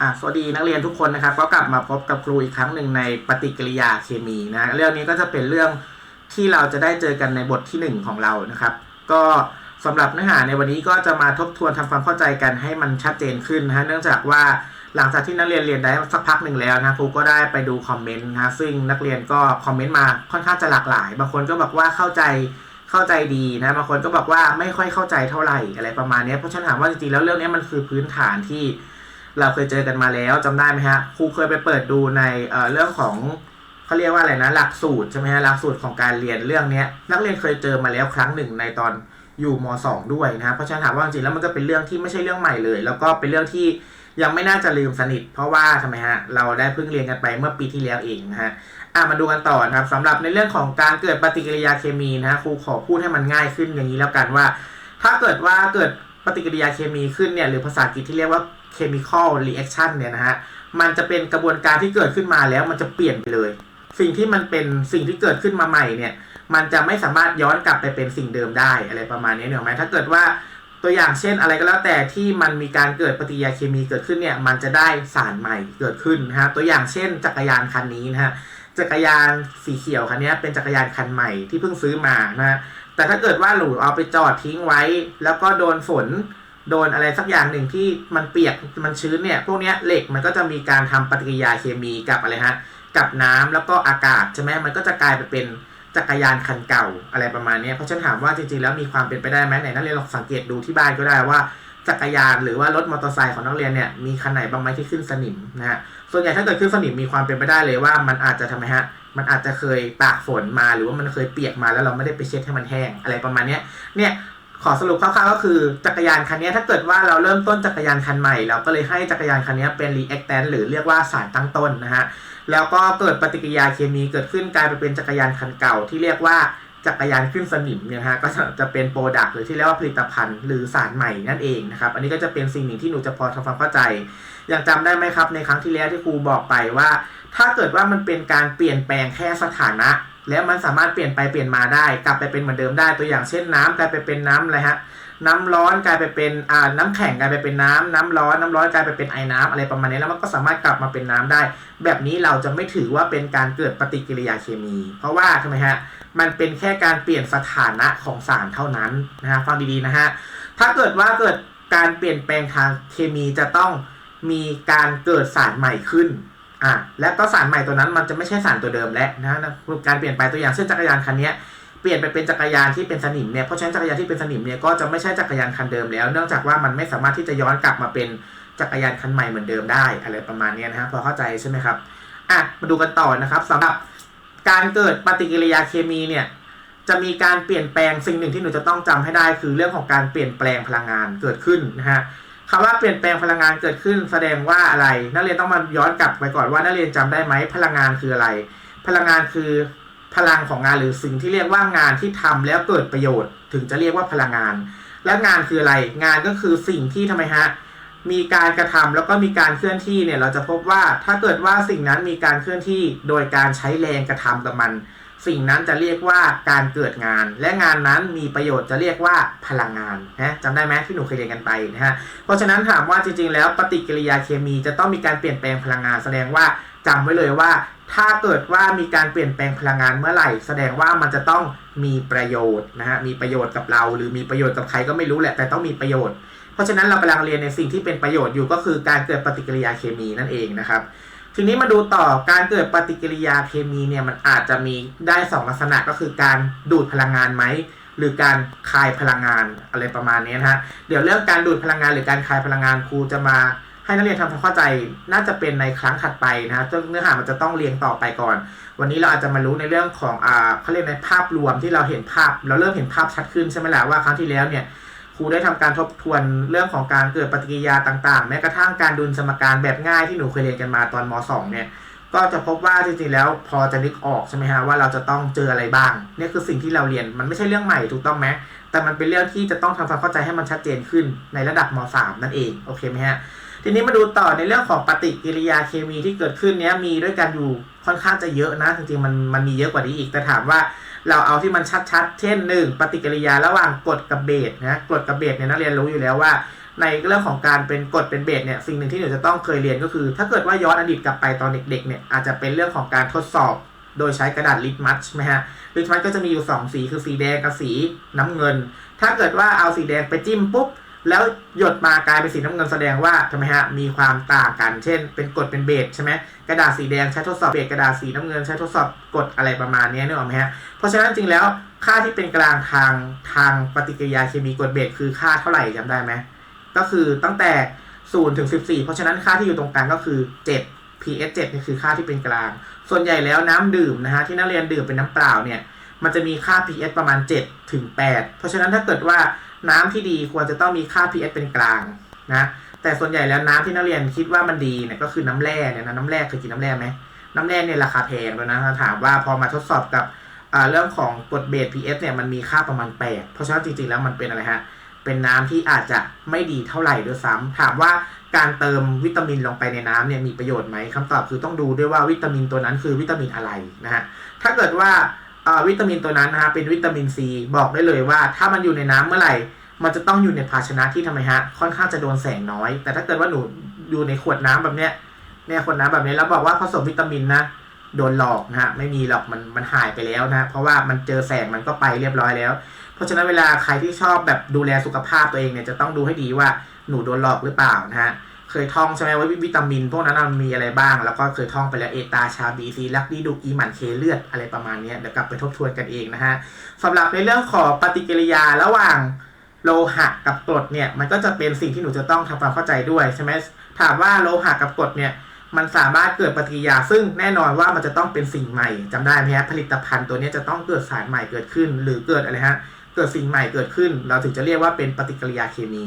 อะสวัสดีนักเรียนทุกคนนะครับ ก็กลับมาพบกับครูอีกครั้งหนึ่งในปฏิกิริยาเคมีนะเรื่องนี้ก็จะเป็นเรื่องที่เราจะได้เจอกันในบทที่หนึ่งของเรานะครับ ก็สำหรับเนื้อหาในวันนี้ก็จะมาทบทวนทำความเข้าใจกันให้มันชัดเจนขึ้นนะฮะเนื่องจากว่าหลังจากที่นักเรียนเรียนได้สักพักหนึ่งแล้วนะครูก็ได้ไปดูคอมเมนต์นะซึ่งนักเรียนก็คอมเมนต์มาค่อนข้างจะหลากหลาย บางคนก็บอกว่าเข้าใจเข้าใจดีนะบางคนก็บอกว่าไม่ค่อยเข้าใจเท่าไหร่อะไรประมาณนี้เพราะฉันถามว่าจริงๆแล้วเรื่องนี้มันคือพื้นฐานที่ เราเคยเจอกันมาแล้วจำได้ไหมฮะครูเคยไปเปิดดูในเเรื่องของเขาเรียกว่าอะไรนะหลักสูตรใช่ไหมฮะหลักสูตรของการเรียนเรื่องนี้นักเรียนเคยเจอมาแล้วครั้งหนึ่งในตอนอยู่ม .2 ด้วยนะเพราะฉะนั้นถามว่าจริงๆแล้วมันก็เป็นเรื่องที่ไม่ใช่เรื่องใหม่เลย แล้วก็เป็นเรื่องที่ยังไม่น่าจะลืมสนิท เพราะว่าทำไมฮะเราได้เพิ่งเรียนกันไปเมื่อปีที่แล้วเองนะฮะอะมาดูกันต่อนะครับสำหรับในเรื่องของการเกิดปฏิกิริยาเคมีนะฮะครูขอพูดให้มันง่ายขึ้นอย่างนี้แล้วกันว่า ถ้าเกิดว่าเกิดปฏิกิริยาเคมีขึ้นเนี่ยหรือภาษาอังกฤษที่เรียกว่า chemical reaction เนี่ยนะฮะ มันจะเป็นกระบวนการที่เกิดขึ้นมาแล้วมันจะเปลี่ยนไปเลย สิ่งที่มันเป็นสิ่งที่เกิดขึ้นมาใหม่เนี่ยมันจะไม่สามารถย้อนกลับไปเป็นสิ่งเดิมได้อะไรประมาณนี้เนี่ยไหมถ้าเกิดว่าตัวอย่างเช่นอะไรก็แล้วแต่ที่มันมีการเกิดปฏิกิริยาเคมีเกิดขึ้นเนี่ยมันจะได้สารใหม่เกิดขึ้นนะฮะตัวอย่างเช่น จักรยานคันนี้นะฮะจักรยานสีเขียวคันนี้เป็นจักรยานคันใหม่ที่เพิ่งซื้อมานะฮะแต่ถ้าเกิดว่าหนูเอาไปจอดทิ้งไว้ แล้วก็โดนฝน โดนอะไรสักอย่างหนึ่งที่มันเปียกมันชื้นเนี่ยพวกนี้เหล็กมันก็จะมีการทำปฏิกิริยาเคมีกับอะไรฮะกับน้ำแล้วก็อากาศใช่ไหมมันก็จะกลายไปเป็นจักรยานคันเก่าอะไรประมาณนี้เพราะฉันถามว่าจริงๆแล้วมีความเป็นไปได้ไหมไหนนักเรียนลองสังเกตดูที่บ้านก็ได้ว่าจักรยานหรือว่ารถมอเตอร์ไซค์ของนักเรียนเนี่ยมีคันไหนบ้างไหมที่ขึ้นสนิมนะฮะส่วนใหญ่ถ้าเกิดขึ้นสนิมมีความเป็นไปได้เลยว่ามันอาจจะทำไมฮะมันอาจจะเคยตากฝนมาหรือว่ามันเคยเปียกมาแล้วเราไม่ได้ไปเช็ดให้มันแห้งอะไรประมาณนี้เนี่ย ขอสรุปคร่าวๆก็คือจักรยานคันนี้ถ้าเกิดว่าเราเริ่มต้นจักรยานคันใหม่ เราก็เลยให้จักรยานคันนี้เป็น reactant หรือเรียกว่าสารตั้งต้นนะฮะแล้วก็เกิดปฏิกิริยาเคมีเกิดขึ้นกลายไปเป็นจักรยานคันเก่า ที่เรียกว่าจักรยานขึ้นสนิมเนี่ยฮะก็จะเป็นโปรดักต์หรือที่เรียกว่าผลิตภัณฑ์ หรือสารใหม่นั่นเองนะครับอันนี้ก็จะเป็นสิ่งหนึ่งที่หนูจะพอทำความเข้าใจยังจำได้ไหมครับในครั้งที่แล้วที่ครูบอกไปว่า ถ้าเกิดว่ามันเป็นการเปลี่ยนแปลงแค่สถานะ แล้วมันสามารถเปลี่ยนไปเปลี่ยนมาได้ กลับไปเป็นเหมือนเดิมได้ตัวอย่างเช่นน้ำกลายไปเป็นน้ำอะไรฮะน้ำร้อนกลายไปเป็นอ่าน้ำแข็งกลายไปเป็นน้ำน้ำร้อนน้ำร้อนกลายไปเป็นไอ้น้ำอะไรประมาณนี้แล้วมันก็สามารถกลับมาเป็นน้ำได้ แบบนี้เราจะไม่ถือว่าเป็นการเกิดปฏิกิริยาเคมี เพราะว่าทำไมฮะมันเป็นแค่การเปลี่ยนสถานะของสารเท่านั้นนะฮะฟังดีๆนะฮะถ้าเกิดว่าเกิดการเปลี่ยนแปลงทางเคมีจะต้องมีการเกิดสารใหม่ขึ้น อะและก็สารใหม่ตัวนั้นมันจะไม่ใช่สารตัวเดิมแล้วนะการเปลี่ยนไปตัวอย่างเช่นจักรยานคันนี้เปลี่ยนไปเป็นจักรยานที่เป็นสนิมเนี่ยเพราะฉะนั้นจักรยานที่เป็นสนิมเนี่ยก็จะไม่ใช่จักรยานคันเดิมแล้ว เนื่องจากว่ามันไม่สามารถที่จะย้อนกลับมาเป็นจักรยานคันใหม่เหมือนเดิมได้อะไรประมาณนี้นะฮะพอเข้าใจใช่ไหมครับอะมาดูกันต่อนะครับสำหรับการเกิดปฏิกิริยาเคมีเนี่ยจะมีการเปลี่ยนแปลงสิ่งหนึ่งที่หนูจะต้องจำให้ได้คือเรื่องของการเปลี่ยนแปลงพลังงานเกิดขึ้นนะฮะ คำว่าเปลี่ยนแปลงพลังงานเกิดขึ้นแสดงว่าอะไร นักเรียนต้องมาย้อนกลับไปก่อนว่านักเรียนจำได้ไหมพลังงานคืออะไร พลังงานคือพลังของงานหรือสิ่งที่เรียกว่างานที่ทำแล้วเกิดประโยชน์ ถึงจะเรียกว่าพลังงาน และงานคืออะไร งานก็คือสิ่งที่ทำไมฮะมีการกระทำแล้วก็มีการเคลื่อนที่เนี่ยเราจะพบว่าถ้าเกิดว่าสิ่งนั้นมีการเคลื่อนที่โดยการใช้แรงกระทำกับมัน สิ่งนั้นจะเรียกว่าการเกิดงาน และงานนั้นมีประโยชน์จะเรียกว่าพลังงานนะจำได้ไหมที่หนูเคยเรียนกันไปนะฮะเพราะฉะนั้นถามว่าจริงๆ แล้วปฏิกิริยาเคมีจะต้องมีการเปลี่ยนแปลงพลังงาน แสดงว่าจำไว้เลยว่า ถ้าเกิดว่ามีการเปลี่ยนแปลงพลังงานเมื่อไหร่ แสดงว่ามันจะต้องมีประโยชน์นะฮะมีประโยชน์กับเรา หรือมีประโยชน์กับใครก็ไม่รู้แหละแต่ต้องมีประโยชน์ เพราะฉะนั้นเรากำลังเรียนในสิ่งที่เป็นประโยชน์อยู่ก็คือการเกิดปฏิกิริยาเคมีนั่นเองนะครับ ทีนี้มาดูต่อการเกิดปฏิกิริยาเคมีเนี่ยมันอาจจะมีได้2ลักษณะก็คือการดูดพลังงานไหมหรือการคายพลังงานอะไรประมาณนี้นะฮะเดี๋ยวเรื่องการดูดพลังงานหรือการคายพลังงานครูจะมาให้นักเรียนทำความเข้าใจน่าจะเป็นในครั้งถัดไปนะฮะเนื้อหามันจะต้องเรียงต่อไปก่อน วันนี้เราอาจจะมารู้ในเรื่องของอ่าเขาเรียกในภาพรวมที่เราเห็นภาพ เราเริ่มเห็นภาพชัดขึ้นใช่ไหมล่ะว่าครั้งที่แล้วเนี่ย รูได้ทำการทบทวนเรื่องของการเกิดปฏิกิริยาต่างๆ แม้กระทั่งการดุลสมการแบบง่ายที่หนูเคยเรียนกันมาตอนม .2 เนี่ย ก็จะพบว่าจริงๆแล้วพอจะนึกออกใช่ไหมฮะว่าเราจะต้องเจออะไรบ้างนี่คือสิ่งที่เราเรียนมันไม่ใช่เรื่องใหม่ถูกต้องไหมแต่มันเป็นเรื่องที่จะต้องทำความเข้าใจให้มันชัดเจนขึ้นในระดับม .3 นั่นเองโอเคไหมฮะทีนี้มาดูต่อในเรื่องของปฏิกิริยาเคมีที่เกิดขึ้นเนี้ยมีด้วยกันอยู่ค่อนข้างจะเยอะนะจริงๆมันมันมีเยอะกว่านี้อีกแต่ถามว่า เราเอาที่มันชัดๆ เช่นหนึ่งปฏิกิริยาระหว่างกรดกับเบสนะกรดกับเบสเนี่ยนักเรียนรู้อยู่แล้วว่า ในเรื่องของการเป็นกรดเป็นเบสเนี่ยสิ่งหนึ่งที่หนูจะต้องเคยเรียนก็คือ ถ้าเกิดว่าย้อนอดีตกลับไปตอนเด็กๆเนี่ยอาจจะเป็นเรื่องของการทดสอบโดยใช้กระดาษลิทมัสใช่ไหมฮะลิทมัสก็จะมีอยู่ 2 สีคือสีแดงกับสีน้ำเงิน ถ้าเกิดว่าเอาสีแดงไปจิ้มปุ๊บ แล้วหยดมากลายเป็นสีน้ำเงินแสดงว่าทำไมฮะมีความต่างกัน เช่น เป็นกฎเป็นเบสใช่ไหมกระดาษสีแดงใช้ทดสอบเบสกระดาษสีน้ำเงินใช้ทดสอบกฎอะไรประมาณนี้นึกออกไหมฮะเพราะฉะนั้นจริงแล้วค่าที่เป็นกลางทางทางปฏิกิริยาเคมีกฎเบสคือค่าเท่าไหร่จำได้ไหมก็คือตั้งแต่0ถึง14 เพราะฉะนั้นค่าที่อยู่ตรงกลางก็คือ 7 pH 7นี่คือค่าที่เป็นกลาง ส่วนใหญ่แล้วน้ำดื่มนะฮะที่นักเรียนดื่มเป็นน้ำเปล่าเนี่ยมันจะมีค่า pH ประมาณ7ถึง8เพราะฉะนั้นถ้าเกิดว่า น้ำที่ดีควรจะต้องมีค่า pH เป็นกลางนะแต่ส่วนใหญ่แล้วน้ำที่นักเรียนคิดว่ามันดีเนี่ยก็คือน้ำแร่เนี่ยนะน้ำแร่เคยกินน้ำแร่ไหมน้ำแร่เนี่ยราคาแพงเลยนะถ้าถามว่าพอมาทดสอบกับเรื่องของกฎเบส pH เนี่ยมันมีค่าประมาณ8เพราะฉะนั้นจริงๆแล้วมันเป็นอะไรฮะเป็นน้ำที่อาจจะไม่ดีเท่าไหร่ด้วยซ้ำถามว่าการเติมวิตามินลงไปในน้ำเนี่ยมีประโยชน์ไหมคำตอบคือต้องดูด้วยว่าวิตามินตัวนั้นคือวิตามินอะไรนะฮะถ้าเกิดว่า วิตามินตัวนั้นนะฮะเป็นวิตามินซีบอกได้เลยว่า ถ้ามันอยู่ในน้ำเมื่อไหร่ มันจะต้องอยู่ในภาชนะที่ทำไมฮะค่อนข้างจะโดนแสงน้อย แต่ถ้าเกิดว่าหนูอยู่ในขวดน้ำแบบเนี้ยเนี่ยขวดน้ำแบบนี้แล้วบอกว่าผสมวิตามินนะโดนหลอกนะฮะไม่มีหรอกมันมันหายไปแล้วนะเพราะว่ามันเจอแสงมันก็ไปเรียบร้อยแล้ว เพราะฉะนั้นเวลาใครที่ชอบแบบดูแลสุขภาพตัวเองเนี่ยจะต้องดูให้ดีว่าหนูโดนหลอกหรือเปล่านะฮะ เคยท่องใช่ไหมว่าวิตามิน พวกนั้นมันมีอะไรบ้าง แล้วก็เคยท่องไปแล้วเอตาชาบีซีลักดีดูอีหมันเคเลือดอะไรประมาณนี้เดี๋ยวกลับไปทบทวนกันเองนะฮะสำหรับในเรื่องของปฏิกิริยาระหว่างโลหะกับกรดเนี่ยมันก็จะเป็นสิ่งที่หนูจะต้องทำความเข้าใจด้วยใช่ไหมถามว่าโลหะกับกรดเนี่ยมันสามารถเกิดปฏิกิริยา ซึ่งแน่นอนว่ามันจะต้องเป็นสิ่งใหม่จำได้ไหมฮะผลิตภัณฑ์ตัวนี้จะต้องเกิดสารใหม่เกิดขึ้น หรือเกิดอะไรฮะเกิดสิ่งใหม่เกิดขึ้น เราถึงจะเรียกว่าเป็นปฏิกิริยาเคมี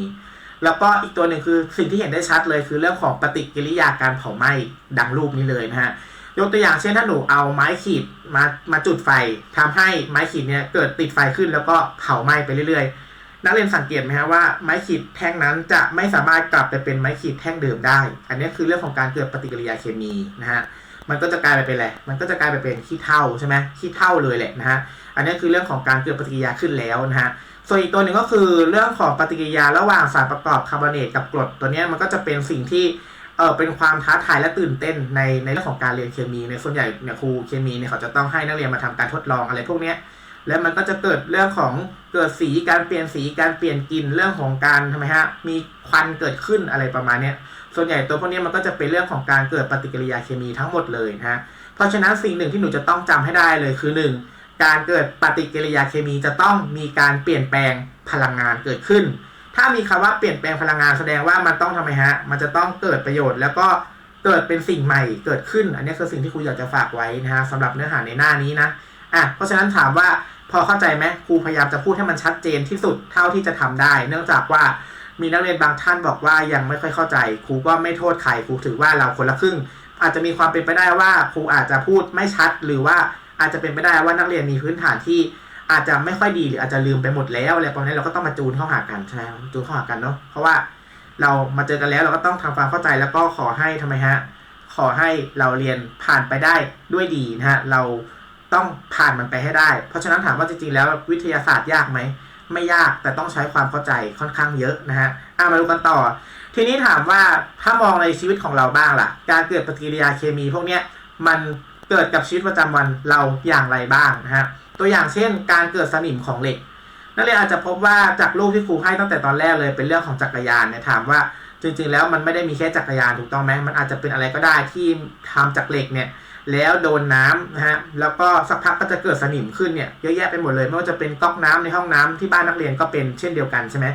แล้วก็อีกตัวหนึ่งคือสิ่งที่เห็นได้ชัดเลยคือเรื่องของปฏิกิริยาการเผาไหม้ดังรูปนี้เลยนะฮะยกตัวอย่างเช่นถ้าหนูเอาไม้ขีดมามาจุดไฟทำให้ไม้ขีดเนี่ยเกิดติดไฟขึ้นแล้วก็เผาไหม้ไปเรื่อยๆ นักเรียนสังเกตไหมฮะว่าไม้ขีดแท่งนั้นจะไม่สามารถกลับไปเป็นไม้ขีดแท่งเดิมได้ อันนี้คือเรื่องของการเกิดปฏิกิริยาเคมีนะฮะ มันก็จะกลายไปเป็นอะไรมันก็จะกลายไปเป็นขี้เถ้าใช่ไหมขี้เถ้าเลยแหละนะฮะ อันนี้คือเรื่องของการเกิดปฏิกิริยาขึ้นแล้วนะฮะ ส่วนอีกตัวหนึ่งก็คือเรื่องของปฏิกิริยาระหว่างสารประกอบคาร์บอเนตกับกรดตัวนี้มันก็จะเป็นสิ่งที่เออเป็นความท้าทายและตื่นเต้นในในเรื่องของการเรียนเคมี ในส่วนใหญ่เนี่ยครูเคมีเนี่ยเขาจะต้องให้นักเรียนมาทำการทดลองอะไรพวกเนี้ยแล้วมันก็จะเกิดเรื่องของเกิดสีการเปลี่ยนสีการเปลี่ยนกลิ่นเรื่องของการทำไมฮะมีควันเกิดขึ้นอะไรประมาณเนี้ย ส่วนใหญ่ตัวพวกนี้มันก็จะเป็นเรื่องของการเกิดปฏิกิริยาเคมีทั้งหมดเลยนะฮะเพราะฉะนั้นสิ่งหนึ่งที่หนูจะต้องจำให้ได้เลยคือหนึ่งการเกิดปฏิกิริยาเคมีจะต้องมีการเปลี่ยนแปลงพลังงานเกิดขึ้น ถ้ามีคำว่าเปลี่ยนแปลงพลังงานแสดงว่ามันต้องทำไมฮะมันจะต้องเกิดประโยชน์ แล้วก็เกิดเป็นสิ่งใหม่เกิดขึ้น อันนี้คือสิ่งที่ครูอยากจะฝากไว้นะฮะสำหรับเนื้อหาในหน้านี้นะอะเพราะฉะนั้นถามว่าพอเข้าใจไหมครูพยายามจะพูดให้มันชัดเจนที่สุดเท่าที่จะทำได้ เนื่องจากว่า มีนักเรียนบางท่านบอกว่ายังไม่ค่อยเข้าใจ ครูก็ไม่โทษใครครูถือว่าเราคนละครึ่ง อาจจะมีความเป็นไปได้ว่าครูอาจจะพูดไม่ชัด หรือว่าอาจจะเป็นไปได้ว่านักเรียนมีพื้นฐานที่อาจจะไม่ค่อยดีหรืออาจจะลืมไปหมดแล้วอะไรประมาณนี้เราก็ต้องมาจูนเข้าหากันใช่ไหมจูนเข้าหากันเนาะเพราะว่าเรามาเจอกันแล้วเราก็ต้องทำความเข้าใจแล้วก็ขอให้ทำไมฮะขอให้เราเรียนผ่านไปได้ด้วยดีนะฮะเราต้องผ่านมันไปให้ได้ เพราะฉะนั้นถามว่าจริงๆแล้ววิทยาศาสตร์ยากไหม ไม่ยากแต่ต้องใช้ความเข้าใจค่อนข้างเยอะนะฮะอะมาดูกันต่อ ทีนี้ถามว่าถ้ามองในชีวิตของเราบ้างล่ะ การเกิดปฏิกิริยาเคมีพวกเนี้ยมันเกิดกับชีวิตประจำวันเราอย่างไรบ้างนะฮะตัวอย่างเช่น การเกิดสนิมของเหล็ก นักเรียนอาจจะพบว่าจากรูปที่ครูให้ตั้งแต่ตอนแรกเลยเป็นเรื่องของจักรยานเนี่ยถามว่าจริงๆแล้วมันไม่ได้มีแค่จักรยานถูกต้องไหมมันอาจจะเป็นอะไรก็ได้ที่ทำจากเหล็กเนี่ย แล้วโดนน้ำนะฮะแล้วก็สักพักก็จะเกิดสนิมขึ้นเนี่ยเยอะแยะไปหมดเลยไม่ว่าจะเป็นก๊อกน้ำในห้องน้ำที่บ้านนักเรียนก็เป็นเช่นเดียวกันใช่ไหม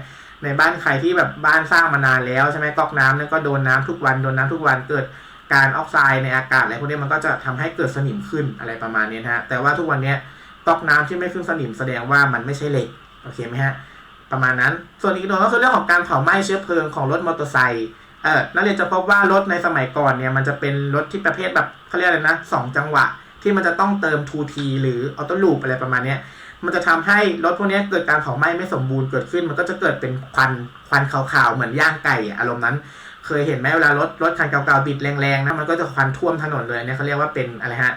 ในบ้านใครที่แบบบ้านสร้างมานานแล้วใช่ไหมก๊อกน้ำนั่นก็โดนน้ำทุกวันโดนน้ำทุกวันเกิดการออกไซด์ในอากาศอะไรพวกนี้มันก็จะทำให้เกิดสนิมขึ้นอะไรประมาณนี้นะฮะแต่ว่าทุกวันเนี้ยก๊อกน้ำที่ไม่ขึ้นสนิมแสดงว่ามันไม่ใช่เหล็กโอเคไหมฮะประมาณนั้น ส่วนอีกตัวก็คือเรื่องของการเผาไหม้เชื้อเพลิงของรถมอเตอร์ไซค์ เออนักเรียนจะพบว่ารถในสมัยก่อนเนี่ยมันจะเป็นรถที่ประเภทแบบเขาเรียกอะไรนะสองจังหวะ ที่มันจะต้องเติม 2T หรือออโต้ลูปอะไรประมาณเนี้ยมันจะทำให้รถพวกนี้เกิดการเผาไหม้ไม่สมบูรณ์เกิดขึ้น มันก็จะเกิดเป็นควันควันขาวๆเหมือนย่างไก่อะอารมณ์นั้น เคยเห็นไหมเวลารถรถคันเก่าๆบิดแรงๆนะมันก็จะควันท่วมถนนเลยเนี่ยเขาเรียกว่าเป็นอะไรฮะ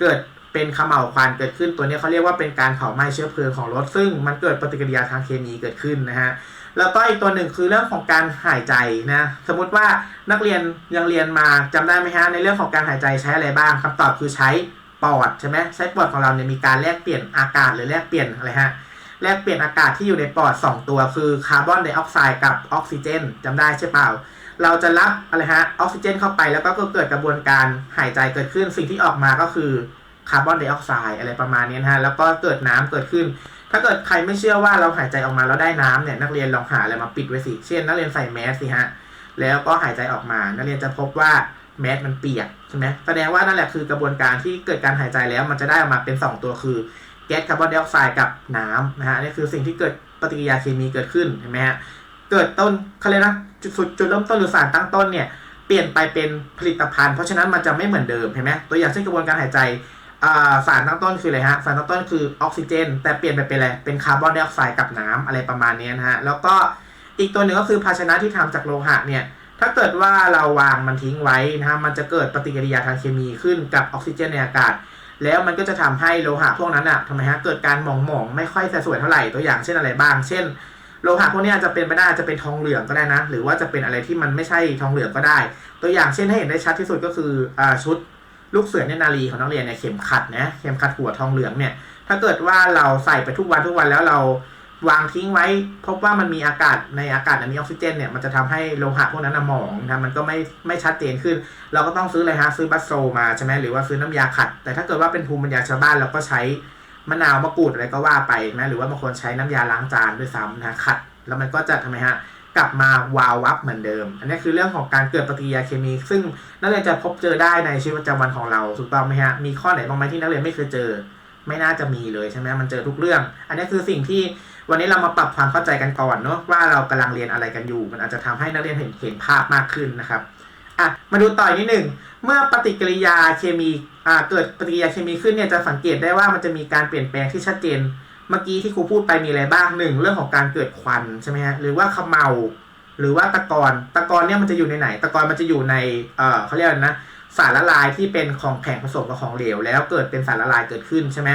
เกิดเป็นขมเหลาวควันเกิดขึ้นตัวนี้เขาเรียกว่าเป็นการเผาไหม้เชื้อเพลิงของรถซึ่งมันเกิดปฏิกิริยาทางเคมีเกิดขึ้นนะฮะ แล้วก็อีกตัวหนึ่งคือเรื่องของการหายใจนะ สมมติว่านักเรียนยังเรียนมาจำได้ไหมฮะในเรื่องของการหายใจใช้อะไรบ้างคำตอบคือใช้ปอดใช่ไหมใช้ปอดของเราเนี่ยมีการแลกเปลี่ยนอากาศหรือแลกเปลี่ยนอะไรฮะแลกเปลี่ยนอากาศที่อยู่ในปอด 2 ตัว คือคาร์บอนไดออกไซด์กับออกซิเจนจำได้ใช่เปล่า เราจะรับอะไรฮะออกซิเจนเข้าไปแล้วก็เกิดกระบวนการหายใจเกิดขึ้นสิ่งที่ออกมาก็คือคาร์บอนไดออกไซด์อะไรประมาณนี้นะฮะแล้วก็เกิดน้ำเกิดขึ้น ถ้าเกิดใครไม่เชื่อว่าเราหายใจออกมาแล้วได้น้ำเนี่ยนักเรียนลองหาอะไรมาปิดไว้สิ เช่น นักเรียนใส่แมสสิฮะ แล้วก็หายใจออกมา นักเรียนจะพบว่าแมสมันเปียกใช่ไหมแสดงว่านั่นแหละคือกระบวนการที่เกิดการหายใจแล้วมันจะได้ออกมาเป็น 2 ตัวคือแก๊สคาร์บอนไดออกไซด์กับน้ำนะฮะนี่คือสิ่งที่เกิดปฏิกิริยาเคมีเกิดขึ้นเห็นไหมฮะเกิดต้นเขาเรียกนะจุดสุดจุดเริ่มต้นหรือสารตั้งต้นเนี่ยเปลี่ยนไปเป็นผลิตภัณฑ์เพราะฉะนั้นมันจะไม่เหมือนเดิมเห็นไหมตัวอย่างเช่นกระบวนการหายใจ สารตั้งต้นคืออะไรฮะ สารตั้งต้นคือออกซิเจน แต่เปลี่ยนไปเป็นอะไร เป็นคาร์บอนไดออกไซด์กับน้ำอะไรประมาณนี้นะฮะ แล้วก็อีกตัวหนึ่งก็คือภาชนะที่ทำจากโลหะเนี่ย ถ้าเกิดว่าเราวางมันทิ้งไว้นะฮะ มันจะเกิดปฏิกิริยาทางเคมีขึ้นกับออกซิเจนในอากาศ แล้วมันก็จะทำให้โลหะพวกนั้นอะทำไมฮะ เกิดการหมองหมองไม่ค่อยสวยเท่าไหร่ ตัวอย่างเช่นอะไรบ้าง เช่น โลหะพวกนี้อาจจะเป็นไปได้อาจจะเป็นทองเหลืองก็ได้นะ หรือว่าจะเป็นอะไรที่มันไม่ใช่ทองเหลืองก็ได้ ตัวอย่างเช่นให้เห็นได้ชัดที่สุดก็คืออชุด ลูกเสือเนตรนารีของนักเรียนเนี่ยเข็มขัดนะเข็มขัดหัวทองเหลืองเนี่ย ถ้าเกิดว่าเราใส่ไปทุกวันทุกวันแล้วเราวางทิ้งไว้ พบว่ามันมีอากาศในอากาศมีออกซิเจนเนี่ยมันจะทำให้โลหะพวกนั้นหมองนะมันก็ไม่ไม่ชัดเจนขึ้น เราก็ต้องซื้ออะไรฮะซื้อบัสโซมาใช่ไหมหรือว่าซื้อน้ำยาขัด แต่ถ้าเกิดว่าเป็นภูมิปัญญาชาวบ้านเราก็ใช้มะนาวมะกรูดอะไรก็ว่าไปนะหรือว่าบางคนใช้น้ำยาล้างจานด้วยซ้ำนะขัด แล้วมันก็จะทำไมฮะ กลับมาวาววับเหมือนเดิม อันนี้คือเรื่องของการเกิดปฏิกิริยาเคมี ซึ่งนักเรียนจะพบเจอได้ในชีวิตประจำวันของเราถูกต้องไหมฮะมีข้อไหนบ้างไหมที่นักเรียนไม่เคยเจอ ไม่น่าจะมีเลยใช่ไหมมันเจอทุกเรื่อง อันนี้คือสิ่งที่วันนี้เรามาปรับความเข้าใจกันก่อนเนาะว่าเรากำลังเรียนอะไรกันอยู่ มันอาจจะทำให้นักเรียนเห็นเห็นภาพมากขึ้นนะครับอะมาดูต่อนิดหนึ่งเมื่อปฏิกิริยาเคมีอ่าเกิดปฏิกิริยาเคมีขึ้นเนี่ยจะสังเกตได้ว่ามันจะมีการเปลี่ยนแปลงที่ชัดเจน เมื่อกี้ที่ครูพูดไปมีอะไรบ้างหนึ่งเรื่องของการเกิดควันใช่ไหมฮะหรือว่าขมเมาหรือว่าตะกอนตะกอนเนี่ยมันจะอยู่ในไหน ตะกอนมันจะอยู่ในเอ่อเขาเรียกอะไรนะสารละลายที่เป็นของแข็งผสมกับของเหลว แล้วเกิดเป็นสารละลายเกิดขึ้นใช่ไหม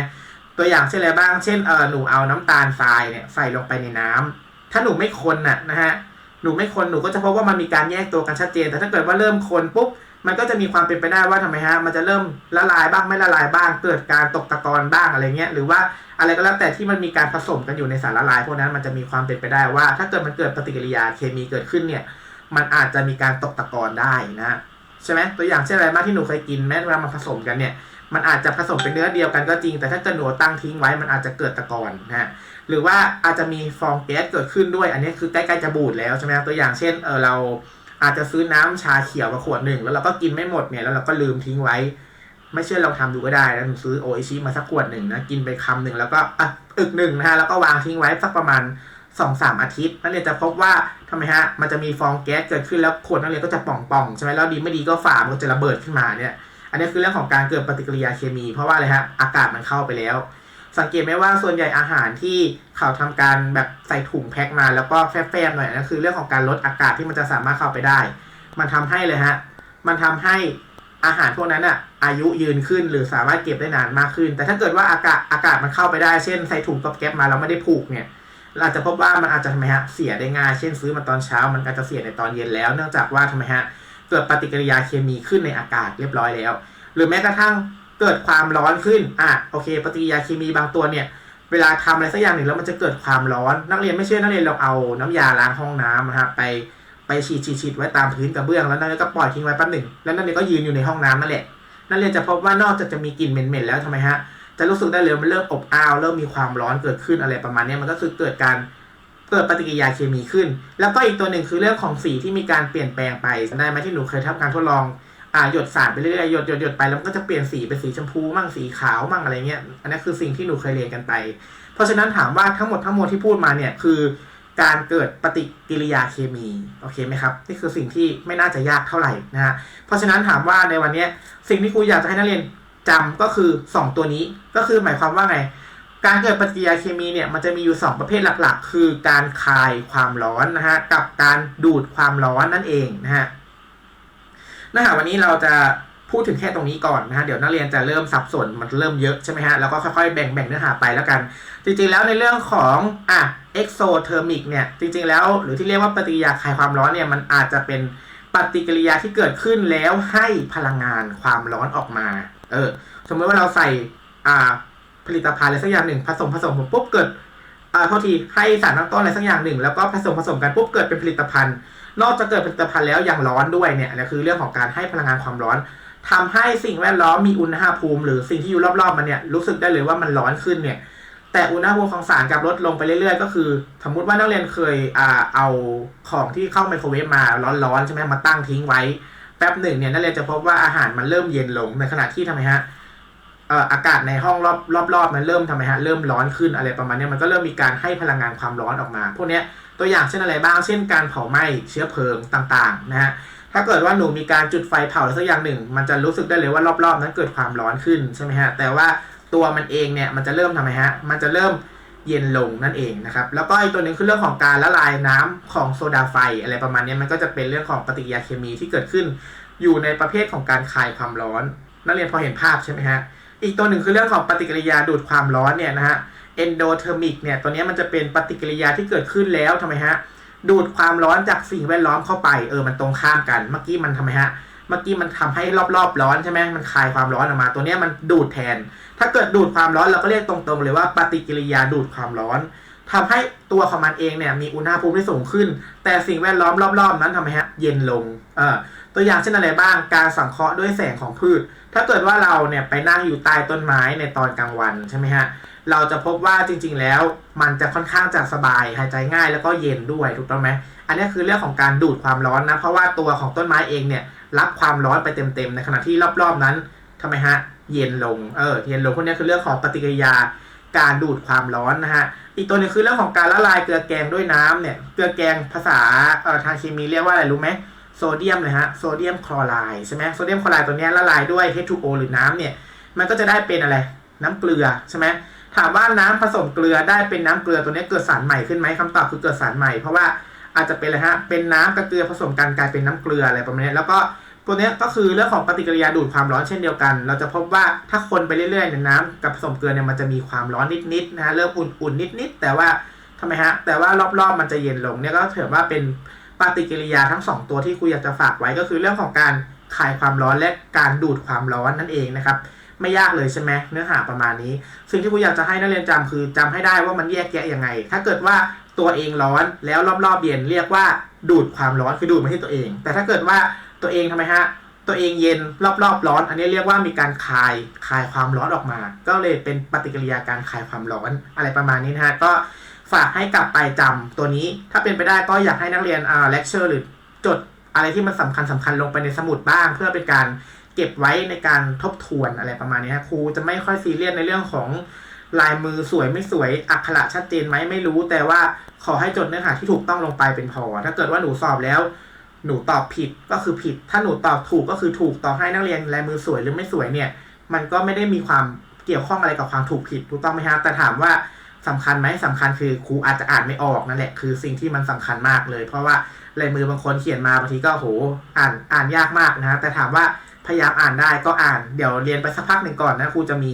ตัวอย่างเช่นอะไรบ้าง เช่นเออหนูเอาน้ำตาลทรายเนี่ยใส่ลงไปในน้ำถ้าหนูไม่คนน่ะนะฮะหนูไม่คนหนูก็จะพบว่ามันมีการแยกตัวกันชัดเจน แต่ถ้าเกิดว่าเริ่มคนปุ๊บ มันก็จะมีความเป็นไปได้ว่าทำไมฮะมันจะเริ่มละลายบ้างไม่ละลายบ้าง เกิดการตกตะกอนบ้างอะไรเงี้ยหรือว่าอะไรก็แล้วแต่ที่มันมีการผสมกันอยู่ในสารละลายพวกนั้นมันจะมีความเป็นไปได้ว่า ถ้าเกิดมันเกิดปฏิกิริยาเคมีเกิดขึ้นเนี่ย มันอาจจะมีการตกตะกอนได้นะใช่ไหมตัวอย่างเช่นอะไรบ้างที่หนูเคยกินแม้เวลามันผสมกันเนี่ยมันอาจจะผสมเป็นเนื้อเดียวกันก็จริง แต่ถ้าเกิดหนูตั้งทิ้งไว้มันอาจจะเกิดตะกอนนะฮะหรือว่าอาจจะมีฟองแก๊สเกิดขึ้นด้วย อันนี้คือใกล้ๆจะบูดแล้วใช่ไหมตัวอย่างเช่นเออเรา อาจจะซื้อน้ำชาเขียวมาขวดหนึ่งแล้วเราก็กินไม่หมดเนี่ยแล้วเราก็ลืมทิ้งไว้ ไม่เชื่อลองทำดูก็ได้นะหนูซื้อโออิชิมาสักขวดหนึ่งนะกินไปคำหนึ่งแล้วก็อะอึกหนึ่งนะฮะแล้วก็วางทิ้งไว้สักประมาณสองสามอาทิตย์นักเรียนจะพบว่าทำไมฮะมันจะมีฟองแก๊สเกิดขึ้นแล้วขวดนักเรียนก็จะป่องๆใช่ไหมแล้วดีไม่ดีก็ฝามันก็จะระเบิดขึ้นมาเนี่ย อันนี้คือเรื่องของการเกิดปฏิกิริยาเคมี เพราะว่าอะไรฮะอากาศมันเข้าไปแล้ว สังเกตไหมว่าส่วนใหญ่อาหารที่เขาทำการแบบใส่ถุงแพ็คมาแล้วก็แฟบๆหน่อยนั่นคือเรื่องของการลดอากาศที่มันจะสามารถเข้าไปได้ มันทำให้เลยฮะ มันทำให้อาหารพวกนั้นอะอายุยืนขึ้นหรือสามารถเก็บได้นานมากขึ้น แต่ถ้าเกิดว่าอากาศอากาศมันเข้าไปได้เช่นใส่ถุงกับแก๊บมาแล้วไม่ได้ผูกเนี่ยเราจะพบว่ามันอาจจะทำไมฮะเสียได้ง่ายเช่นซื้อมาตอนเช้า มันอาจจะเสียในตอนเย็นแล้ว เนื่องจากว่าทำไมฮะเกิดปฏิกิริยาเคมีขึ้นในอากาศเรียบร้อยแล้ว หรือแม้กระทั่ง เกิดความร้อนขึ้น อะโอเค ปฏิกิริยาเคมีบางตัวเนี่ย เวลาทำอะไรสักอย่างหนึ่งแล้วมันจะเกิดความร้อน นักเรียนไม่เชื่อนักเรียนลองเอาน้ำยาล้างห้องน้ำนะฮะไปไปฉีดฉีดฉีดไว้ตามพื้นกระเบื้องแล้วนักเรียนก็ปล่อยทิ้งไว้แป๊บหนึ่งแล้วนักเรียนก็ยืนอยู่ในห้องน้ำนั่นแหละนักเรียนจะพบว่านอกจากจะมีกลิ่นเหม็นๆแล้วทำไมฮะจะรู้สึกได้เลยมันเริ่มอบอ้าวเริ่มมีความร้อนเกิดขึ้นอะไรประมาณนี้มันก็คือเกิดการเกิดปฏิกิริยาเคมีขึ้น แล้วก็อีกตัวหนึ่งคือเรื่องของสีที่มีการเปลี่ยนแปลงไปได้ไหมที่หนูเคยทำการทดลอง อ่าหยดสารไปเรื่อยๆหยดหยดหยดไปแล้วมันก็จะเปลี่ยนสีเป็นสีชมพูมั่งสีขาวมั่งอะไรเงี้ยอันนี้คือสิ่งที่หนูเคยเรียนกันไป เพราะฉะนั้นถามว่าทั้งหมดทั้งมวลที่พูดมาเนี่ยคือการเกิดปฏิกิริยาเคมีโอเคไหมครับนี่คือสิ่งที่ไม่น่าจะยากเท่าไหร่นะฮะเพราะฉะนั้นถามว่าในวันนี้สิ่งที่ครูอยากจะให้นักเรียนจำก็คือ 2 ตัวนี้ก็คือหมายความว่าไง การเกิดปฏิกิริยาเคมีเนี่ยมันจะมีอยู่ 2 ประเภทหลักๆ คือการคายความร้อนนะฮะกับการดูดความร้อนนั่นเองนะฮะ เนื้อหาวันนี้เราจะพูดถึงแค่ตรงนี้ก่อนนะฮะเดี๋ยวนักเรียนจะเริ่มสับสนมันเริ่มเยอะใช่ไหมฮะแล้วก็ค่อยๆแบ่งแบ่งเนื้อหาไปแล้วกัน จริงๆแล้วในเรื่องของอะ exothermic เนี่ยจริงๆแล้วหรือที่เรียกว่าปฏิกิริยาคลายความร้อนเนี่ยมันอาจจะเป็นปฏิกิริยาที่เกิดขึ้นแล้วให้พลังงานความร้อนออกมาเออสมมติว่าเราใส่อ่าผลิตภัณฑ์อะไรสักอย่างหนึ่งผสมผสมปุ๊บเกิดอ่าโทษทีให้สารตั้งต้นอะไรสักอย่างหนึ่งแล้วก็ผสมผสมกันปุ๊บเกิดเป็นผลิตภัณฑ์ นอกจากเกิดผลิตภัณฑ์แล้วยังร้อนด้วยเนี่ยนี่คือเรื่องของการให้พลังงานความร้อนทำให้สิ่งแวดล้อมมีอุณหภูมิ หรือสิ่งที่อยู่รอบๆมันเนี่ยรู้สึกได้เลยว่ามันร้อนขึ้นเนี่ยแต่อุณหภูมิของสารกลับลดลงไปเรื่อยๆ ก็คือ สมมติว่านักเรียนเคยอ่าเอาของที่เข้าไมโครเวฟมาร้อนๆใช่ไหมมาตั้งทิ้งไว้แป๊บหนึ่งเนี่ยนักเรียนจะพบว่าอาหารมันเริ่มเย็นลงในขณะที่ทำไมฮะอากาศในห้องรอบรอบๆมันเริ่มทำไมฮะเริ่มร้อนขึ้นอะไรประมาณนี้มันก็เริ่มมีการให้พลังงานความร้อนออกมา พวกเนี้ย ตัวอย่างเช่นอะไรบ้าง เช่นการเผาไหม้เชื้อเพลิงต่างๆนะฮะถ้าเกิดว่าหนูมีการจุดไฟเผาอะไรสักอย่างหนึ่ง มันจะรู้สึกได้เลยว่ารอบๆ นั้นเกิดความร้อนขึ้นใช่ไหมฮะแต่ว่าตัวมันเองเนี่ยมันจะเริ่มทำไมฮะมันจะเริ่มเย็นลงนั่นเองนะครับแล้วก็อีกตัวหนึ่งคือเรื่องของการละลายน้ำของโซดาไฟอะไรประมาณนี้มันก็จะเป็นเรื่องของปฏิกิริยาเคมีที่เกิดขึ้น อยู่ในประเภทของการคลายความร้อน นักเรียนพอเห็นภาพใช่ไหมฮะอีกตัวหนึ่งคือเรื่องของปฏิกิริยาดูดความร้อนเนี่ยนะฮะ endotermic เนี่ยตัวนี้มันจะเป็นปฏิกิริยาที่เกิดขึ้นแล้วทำไมฮะดูดความร้อนจากสิ่งแวดล้อมเข้าไปเออมันตรงข้ามกันเมื่อกี้มันทำไมฮะเมื่อกี้มันทำให้รอบๆร้อนใช่ไหมมันคลายความร้อนออกมา ตัวนี้มันดูดแทน ถ้าเกิดดูดความร้อนเราก็เรียกตรงๆเลยว่าปฏิกิริยาดูดความร้อนทำให้ตัวของมันเองเนี่ยมีอุณหภูมิที่สูงขึ้น แต่สิ่งแวดล้อมรอบๆ นั้นทำไมฮะเย็นลงเออ ตัวอย่างเช่นอะไรบ้างการสังเคราะห์ด้วยแสงของพืช ถ้าเกิดว่าเราเนี่ยไปนั่งอยู่ใต้ต้นไม้ในตอนกลางวันใช่ไหมฮะเราจะพบว่าจริง ๆ แล้วมันจะค่อนข้างจะสบายหายใจง่ายแล้วก็เย็นด้วยถูกต้องไหมอันนี้คือเรื่องของการดูดความร้อนนะ เพราะว่าตัวของต้นไม้เองเนี่ยรับความร้อนไปเต็มๆในขณะที่รอบๆนั้นทำไมฮะเย็นลงเออเย็นลงพวกนี้คือเรื่องของปฏิกิริยาการดูดความร้อนนะฮะอีกตัวหนึงคือเรื่องของการละลายเกลือแกงด้วยน้ำเนี่ยเกลือแกงภาษาเอ่อทางเคมีเรียกว่าอะไรรู้ไหม โซเดียมเลยฮะโซเดียมคลอไรด์ใช่ไหมโซเดียมคลอไรด์ตัวนี้ละลายด้วย H2O หรือน้ำเนี่ย มันก็จะได้เป็นอะไร น้ำเกลือใช่ไหมถามว่าน้ำผสมเกลือได้เป็นน้ำเกลือตัวนี้เกิดสารใหม่ขึ้นไหมคำตอบคือเกิดสารใหม่ เพราะว่าอาจจะเป็นอะไรฮะเป็นน้ำกับเกลือผสมกันกลายเป็นน้ำเกลืออะไรประมาณนี้แล้วก็ตัวนี้ก็คือเรื่องของปฏิกิริยาดูดความร้อนเช่นเดียวกัน เราจะพบว่าถ้าคนไปเรื่อยๆเนี่ยน้ำกับผสมเกลือเนี่ยมันจะมีความร้อนนิดๆนะฮะเริ่มอุ่นๆนิดๆแต่ว่าทำไมฮะแต่ว่ารอบๆมันจะเย็นลงเนี่ยก็ถือว่าเป็น ปฏิกิริยาทั้งสองตัวที่ครูอยากจะฝากไว้ก็คือเรื่องของการคายความร้อนและการดูดความร้อนนั่นเองนะครับ ไม่ยากเลยใช่ไหมเนื้อหาประมาณนี้ สิ่งที่ครูอยากจะให้นักเรียนจำคือจำให้ได้ว่ามันแยกแยะยังไง ถ้าเกิดว่าตัวเองร้อนแล้วรอบๆเย็นเรียกว่าดูดความร้อนคือดูดมาที่ตัวเอง แต่ถ้าเกิดว่าตัวเองทำไมฮะตัวเองเย็นรอบๆร้อน อันนี้เรียกว่ามีการคายคายความร้อนออกมา ก็เลยเป็นปฏิกิริยาการคายความร้อนอะไรประมาณนี้นะฮะก็ ฝากให้กลับไปจำตัวนี้ ถ้าเป็นไปได้ก็อยากให้นักเรียนอ่าเลคเชอร์หรือจดอะไรที่มันสำคัญสำคัญลงไปในสมุดบ้าง เพื่อเป็นการเก็บไว้ในการทบทวนอะไรประมาณนี้ครูจะไม่ค่อยซีเรียสในเรื่องของลายมือสวยไม่สวยอักขระชัดเจนไหมไม่รู้ แต่ว่าขอให้จดเนื้อหาที่ถูกต้องลงไปเป็นพอ ถ้าเกิดว่าหนูสอบแล้ว หนูตอบผิดก็คือผิด ถ้าหนูตอบถูกก็คือถูกต่อให้นักเรียนลายมือสวยหรือไม่สวยเนี่ย มันก็ไม่ได้มีความเกี่ยวข้องอะไรกับความถูกผิดถูกต้องไหมฮะแต่ถามว่า สำคัญไหมสำคัญคือครูอาจจะอ่านไม่ออกนั่นแหละคือสิ่งที่มันสำคัญมากเลย เพราะว่าลายมือบางคนเขียนมาบางทีก็โหอ่านอ่านยากมากนะแต่ถามว่าพยายามอ่านได้ก็อ่านเดี๋ยวเรียนไปสักพักหนึ่งก่อนนะครูจะมี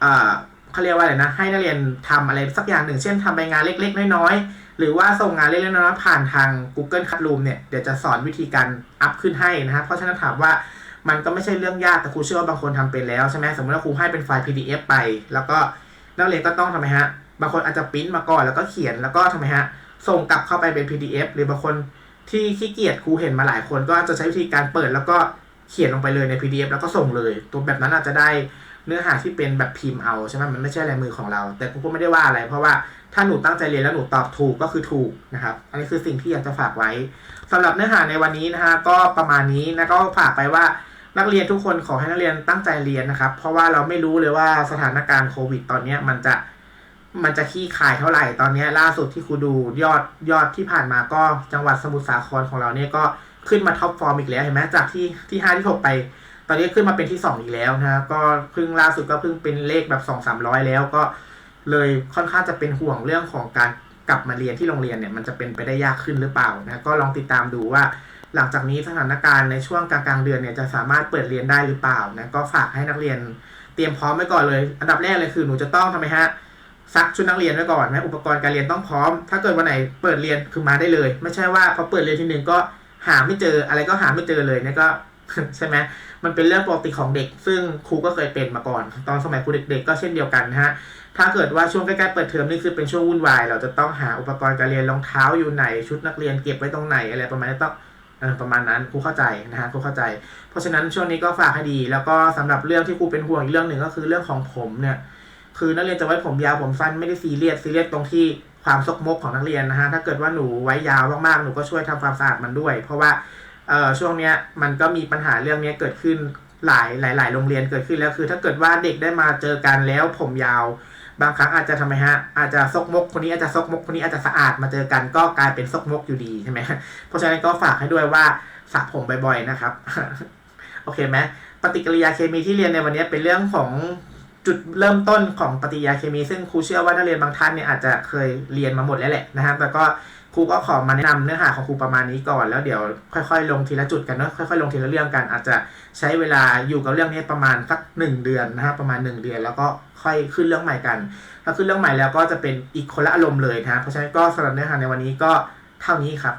เอ่อเขาเรียกว่าอะไรนะให้นักเรียนทำอะไรสักอย่างหนึ่ง เช่นทำใบงานเล็ก ๆ น้อยๆหรือว่าส่งงานเล็กๆน้อยๆผ่านทาง Google Classroom เนี่ยเดี๋ยวจะสอนวิธีการอัพขึ้นให้นะฮะเพราะฉะนั้นถามว่ามันก็ไม่ใช่เรื่องยากแต่ครูเชื่อว่าบางคนทำเป็นแล้วใช่ไหมสมมติว่าครูให้เป็นไฟล์ PDF ไป แล้วก็นักเรียนก็ต้องทำไมฮะ บางคนอาจจะปริ้นมาก่อนแล้วก็เขียนแล้วก็ทำไมฮะส่งกลับเข้าไปเป็น PDF หรือบางคนที่ขี้เกียจครูเห็นมาหลายคน ก็จะใช้วิธีการเปิดแล้วก็เขียนลงไปเลยใน PDF แล้วก็ส่งเลย ตัวแบบนั้นอาจจะได้เนื้อหาที่เป็นแบบพิมพ์เอาใช่ไหมมันไม่ใช่ลายมือของเรา แต่ครูก็ไม่ได้ว่าอะไร เพราะว่าถ้าหนูตั้งใจเรียนแล้วหนูตอบถูกก็คือถูกนะครับ อันนี้คือสิ่งที่อยากจะฝากไว้สำหรับเนื้อหาในวันนี้นะฮะก็ประมาณนี้นะก็ฝากไปว่านักเรียนทุกคนขอให้นักเรียนตั้งใจเรียนนะครับ เพราะว่าเราไม่รู้เลยว่าสถานการณ์โควิด ตอนนี้มันจะ มันจะขี้ขายเท่าไหร่ตอนนี้ล่าสุดที่ครูดูยอดยอดที่ผ่านมาก็จังหวัดสมุทรสาครของเราเนี่ยก็ขึ้นมาท็อปฟอร์มอีกแล้วเห็นไหมจากที่ที่ห้าที่หกไป ตอนนี้ขึ้นมาเป็นที่สองอีกแล้วนะก็เพิ่งล่าสุดก็เพิ่งเป็นเลขแบบสองสามร้อยแล้วก็เลยค่อนข้างจะเป็นห่วงเรื่องของการกลับมาเรียนที่โรงเรียนเนี่ยมันจะเป็นไปได้ยากขึ้นหรือเปล่านะก็ลองติดตามดูว่า หลังจากนี้สถานการณ์ในช่วงกลางๆเดือนเนี่ยจะสามารถเปิดเรียนได้หรือเปล่านะก็ฝากให้นักเรียนเตรียมพร้อมไว้ก่อนเลย อันดับแรกเลยคือหนูจะต้องทำไมฮะ ซักชุดนักเรียนไว้ก่อนนะอุปกรณ์การเรียนต้องพร้อม ถ้าเกิดวันไหนเปิดเรียนคือมาได้เลย ไม่ใช่ว่าพอเปิดเรียนทีหนึ่งก็หาไม่เจออะไรก็หาไม่เจอเลยนี่ก็ใช่ไหมมันเป็นเรื่องปกติของเด็ก ซึ่งครูก็เคยเป็นมาก่อน ตอนสมัยครูเด็กๆก็เช่นเดียวกันนะฮะถ้าเกิดว่าช่วงใกล้ๆเปิดเทอมนี่คือเป็นช่วงวุ่นวาย เราจะต้องหาอุปกรณ์การเรียนรองเท้าอยู่ไหนชุดนักเรียนเก็บไว้ตรงไหนอะไรประมาณนี้ต้องประมาณนั้นครูเข้าใจนะฮะครูเข้าใจ เพราะฉะนั้นช่วงนี้ก็ฝากให้ดี แล้วก็สำหรับเรื่องที่ครูเป็นห่วงอีกเรื่องหนึ่งก็คือเรื่องของผมเนี่ย คือนักเรียนจะไว้ผมยาวผมสั้นไม่ได้ซีเรียสซีเรียสตรงที่ความซกมกของนักเรียนนะฮะถ้าเกิดว่าหนูไว้ยาวมากๆหนูก็ช่วยทำความสะอาดมันด้วย เพราะว่าเอ่อช่วงเนี้ยมันก็มีปัญหาเรื่องเนี้ยเกิดขึ้นหลายหลายหลายโรงเรียนเกิดขึ้นแล้วคือ ถ้าเกิดว่าเด็กได้มาเจอกันแล้วผมยาว บางครั้งอาจจะทำไมฮะอาจจะซกมกคนนี้อาจจะซกมกคนนี้อาจจะสะอาดมาเจอกันก็กลายเป็นซกมกอยู่ดีใช่ไหมเพราะฉะนั้นก็ฝากให้ด้วยว่าสระผมบ่อยๆนะครับโอเคไหมปฏิกิริยาเคมีที่เรียนในวันนี้เป็นเรื่องของ จุดเริ่มต้นของปฏิกิริยาเคมี ซึ่งครูเชื่อว่านักเรียนบางท่านเนี่ยอาจจะเคยเรียนมาหมดแล้วแหละนะครับแต่ก็ครูก็ขอมาแนะนำเนื้อหาของครูประมาณนี้ก่อนแล้วเดี๋ยวค่อยๆ ลงทีละจุดกันเนาะค่อยๆ ลงทีละเรื่องกัน อาจจะใช้เวลาอยู่กับเรื่องนี้ประมาณสักหนึ่งเดือนนะครับประมาณหนึ่งเดือน แล้วก็ค่อยขึ้นเรื่องใหม่กันถ้าขึ้นเรื่องใหม่แล้วก็จะเป็นอีกคนละอารมณ์เลยนะเพราะฉะนั้นก็สำหรับเนื้อหาในวันนี้ก็เท่านี้ครับ